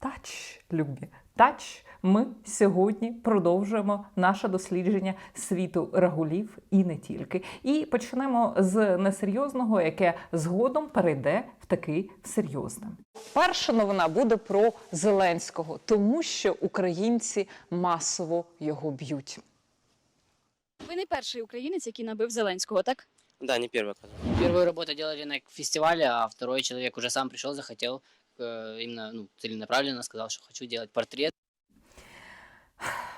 Тач, любі, тач. Ми сьогодні продовжуємо наше дослідження світу рагулів і не тільки. І почнемо з несерйозного, яке згодом перейде в такий серйозне. Перша новина буде про Зеленського, тому що українці масово його б'ють. Ви не перший українець, який набив Зеленського, так? Да, не первый оказывается. Первую работу делали на фестивале, а второй человек уже сам пришел, захотел э, именно ну, целенаправленно сказал, что хочу делать портрет.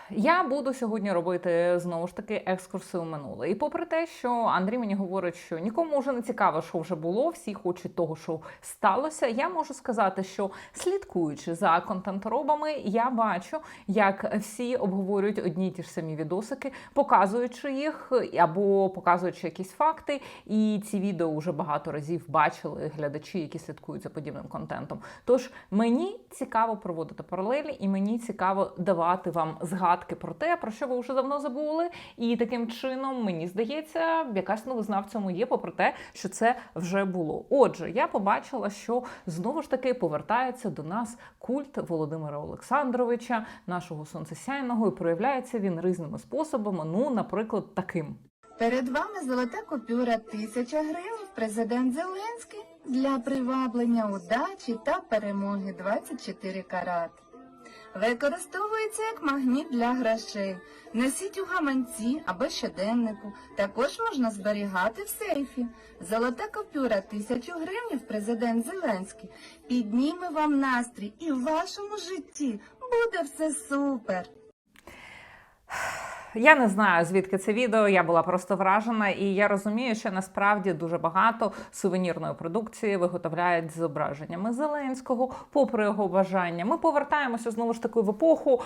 Я буду сьогодні робити знову ж таки екскурси у минуле. І попри те, що Андрій мені говорить, що нікому вже не цікаво, що вже було, всі хочуть того, що сталося. Я можу сказати, що слідкуючи за контент-робами, я бачу, як всі обговорюють одні й ті ж самі відосики, показуючи їх або показуючи якісь факти. І ці відео вже багато разів бачили глядачі, які слідкують за подібним контентом. Тож мені цікаво проводити паралелі, і мені цікаво давати вам згадки про те, про що ви вже давно забули. І таким чином, мені здається, якась новизна в цьому є, попри те, що це вже було. Отже, я побачила, що знову ж таки повертається до нас культ Володимира Олександровича, нашого сонцесяйного, і проявляється він різними способами. Ну, наприклад, таким. Перед вами золота купюра тисяча гривень. Президент Зеленський для приваблення удачі та перемоги 24 карат. Використовується як магніт для грошей. Несіть у гаманці або щоденнику. Також можна зберігати в сейфі. Золота купюра тисячу гривнів президент Зеленський підніме вам настрій і в вашому житті буде все супер. Я не знаю звідки це відео. Я була просто вражена, і я розумію, що насправді дуже багато сувенірної продукції виготовляють зображеннями Зеленського, попри його бажання. Ми повертаємося знову ж таки в епоху.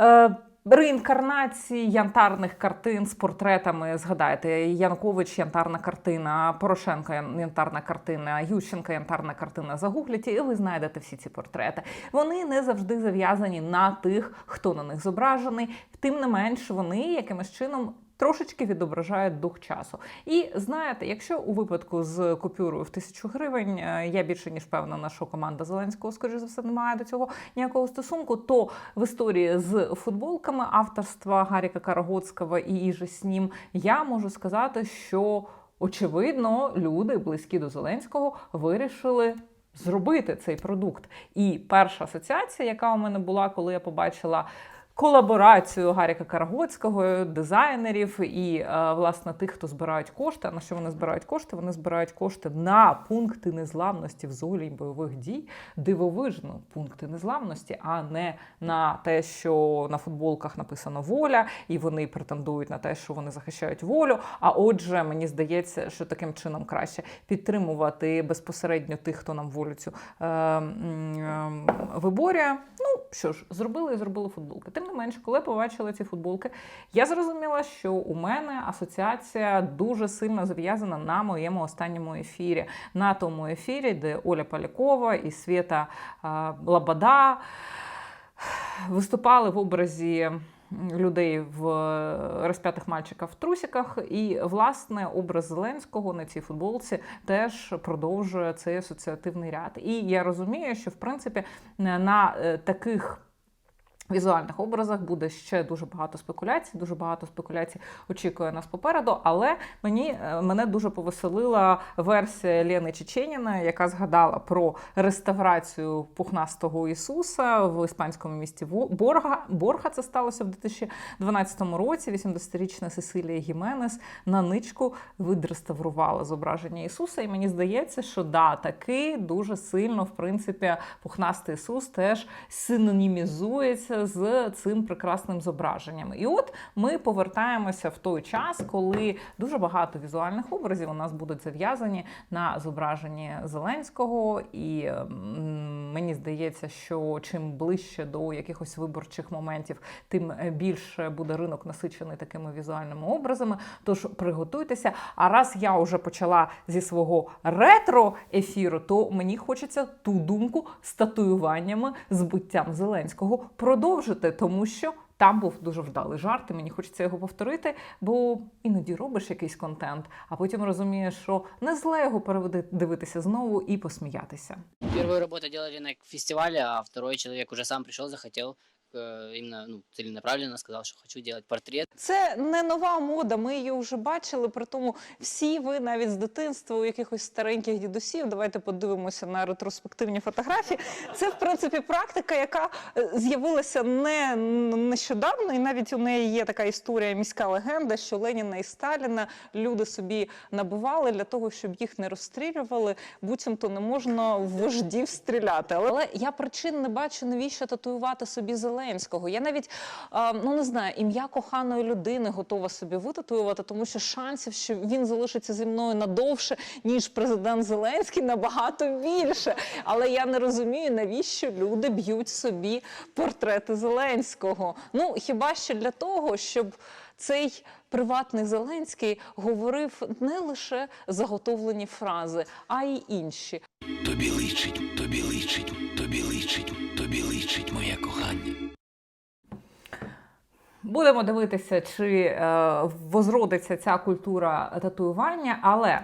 Е- Реінкарнації янтарних картин з портретами. Згадайте, Янукович янтарна картина, Порошенко янтарна картина, Ющенка янтарна картина. Загугліть, і ви знайдете всі ці портрети. Вони не завжди зав'язані на тих, хто на них зображений. Тим не менш, вони якимось чином. Трошечки відображають дух часу. І знаєте, якщо у випадку з купюрою в тисячу гривень е, я більше ніж певна, що команда Зеленського, скоріш за все, не має до цього ніякого стосунку, то в історії з футболками авторства Гаріка Карагоцького і Іжи Снім я можу сказати, що очевидно люди, близькі до Зеленського, вирішили. Зробити цей продукт. І перша асоціація, яка у мене була, коли я побачила колаборацію Гаріка Карагоцького, дизайнерів і е, власне тих, хто збирають кошти. А на що вони збирають кошти? Вони збирають кошти на пункти незламності в зоні бойових дій, дивовижно пункти незламності, а не на те, що на футболках написано воля, і вони претендують на те, що вони захищають волю. А отже, мені здається, що таким чином краще підтримувати безпосередньо тих, хто нам волю цю е, м, е, виборює. Ну що ж, зробили і зробили футболки. Тим не менш, коли побачила ці футболки, я зрозуміла, що у мене асоціація дуже сильно зав'язана на моєму останньому ефірі. На тому ефірі, де Оля Полякова і Свята е, Лабада виступали в образі. Людей в розп'ятих мальчиках в трусиках, і власне образ Зеленського на цій футболці теж продовжує цей асоціативний ряд. І я розумію, що в принципі на е, таких. Візуальних образах буде ще дуже багато спекуляцій, дуже багато спекуляцій очікує нас попереду. Але мені е, мене дуже повеселила версія Лени Чеченіна, яка згадала про реставрацію пухнастого Ісуса в іспанському місті Борга. Борга це сталося в 2012 році. 80-річна Сесилія Гіменес на ничку відреставрувала зображення Ісуса. І мені здається, що да, таки дуже сильно, в принципі, пухнастий Ісус теж синонімізується з цим прекрасним зображенням. І от ми повертаємося в той час, коли дуже багато візуальних образів у нас будуть зав'язані на зображенні Зеленського. І мені здається, що чим ближче до якихось виборчих моментів, тим більше буде ринок насичений такими візуальними образами. Тож приготуйтеся. А раз я вже почала зі свого ретро ефіру, то мені хочеться ту думку з татуюваннями, з Зеленського продовжити, тому що Там був дуже вдалий жарт, і мені хочеться його повторити, бо іноді робиш якийсь контент, а потім розумієш, що не зле його дивитися знову і посміятися. Першу роботу делали на фестивалі, а второй чоловік уже сам прийшов, захотел э, именно ну, целенаправленно сказал, что хочу делать портрет. Це не нова мода. Ми її вже бачили. При тому всі ви навіть з дитинства у якихось стареньких дідусів. Давайте подивимося на ретроспективні фотографії. Це в принципі практика, яка е, з'явилася не нещодавно, і навіть у неї є така історія, міська легенда, що Леніна і Сталіна люди собі набували для того, щоб їх не розстрілювали. Буцімто не можна в вождів стріляти. Але я причин не бачу, навіщо татуювати собі Зеленського. Я навіть ну не знаю, ім'я коханої людини готова собі витатуювати, тому що шансів, що він залишиться зі мною надовше, ніж президент Зеленський, набагато більше. Але я не розумію, навіщо люди б'ють собі портрети Зеленського. Ну хіба що для того, щоб цей приватний Зеленський говорив не лише заготовлені фрази, а й інші. Тобі личить, тобі личить, Будемо дивитися, чи е, возродиться ця культура татуювання, але е,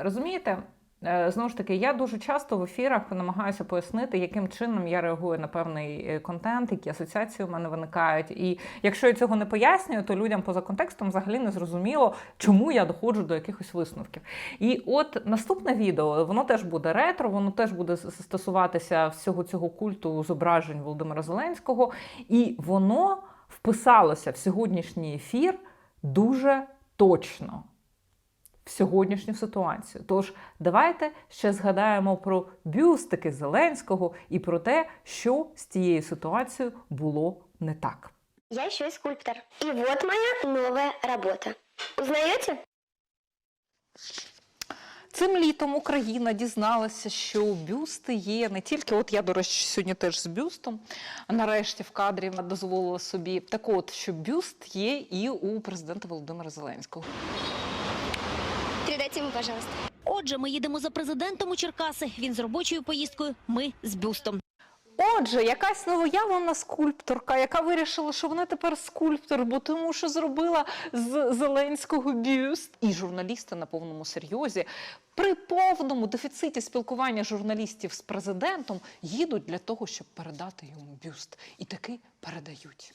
розумієте. е, Знову ж таки, я дуже часто в ефірах намагаюся пояснити, яким чином я реагую на певний е, контент, які асоціації у мене виникають. І якщо я цього не пояснюю, то людям поза контекстом взагалі не зрозуміло, чому я доходжу до якихось висновків. І от наступне відео, воно теж буде ретро, воно теж буде стосуватися всього цього культу зображень Володимира Зеленського, і воно вписалося в сьогоднішній ефір дуже точно. В сьогоднішню ситуацію. Тож давайте ще згадаємо про бюстики Зеленського і про те, що з тією ситуацією було не так. Я еще и скульптор. И вот моя новая работа. Узнаете? Цим літом Україна дізналася, що бюсти є не тільки, от я, до речі, сьогодні теж з бюстом, нарешті в кадрі дозволила собі. Так от, що бюст є і у президента Володимира Зеленського. Передайте ему, пожалуйста. Отже, ми їдемо за президентом у Черкаси. Він з робочою поїздкою, ми з бюстом. Отже, якась новоявлена скульпторка, яка вирішила, що вона тепер скульптор, бо тому що зробила з Зеленського бюст. І журналісти на повному серйозі при повному дефіциті спілкування журналістів з президентом їдуть для того, щоб передати йому бюст. І таки передають.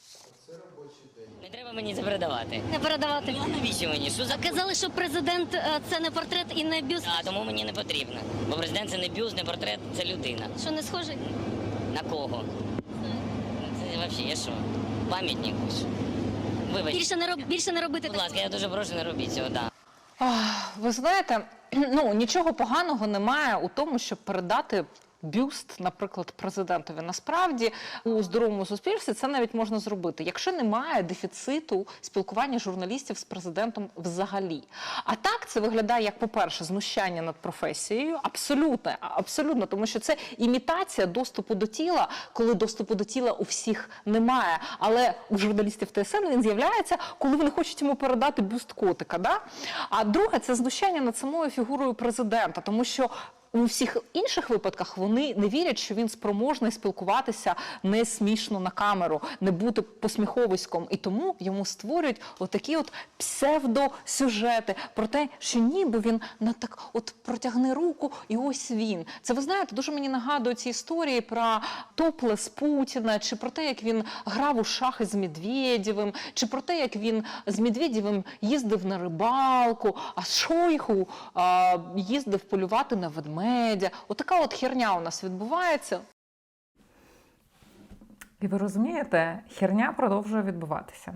Не треба мені це передавати. Не передавати. Ну, навіщо мені? Що за Казали, що президент е, це не портрет і не бюст. А, тому мені не потрібно. Бо президент це не бюст, не портрет, це людина. Що не схожий? На кого? Це взагалі є що? Пам'ятник. Вибачте. Більше не роб... більше не робити будь ласка, я дуже прошу, не робіть цього, да. Ах, Ви знаєте, ну нічого поганого немає у тому, щоб передати. Бюст, наприклад, президентові насправді у здоровому суспільстві це навіть можна зробити, якщо немає дефіциту спілкування журналістів з президентом взагалі. А так це виглядає як, по-перше, знущання над професією, абсолютно, абсолютно, тому що це імітація доступу до тіла, коли доступу до тіла у всіх немає. Але у журналістів ТСН він з'являється, коли вони хочуть йому передати бюст котика. Да? А друге, це знущання над самою фігурою президента, тому що. У всіх інших випадках вони не вірять, що він спроможний спілкуватися не смішно на камеру, не бути посміховиськом, і тому йому створюють отакі от псевдосюжети про те, що ніби він на так от протягне руку, і ось він. Це ви знаєте, дуже мені нагадує ці історії про топлес Путіна, чи про те, як він грав у шахи з Медведєвим, чи про те, як він з Медведєвим їздив на рибалку, а з Шойгу а, їздив полювати на ведмедя. Отака от херня у нас відбувається. І ви розумієте, херня продовжує відбуватися.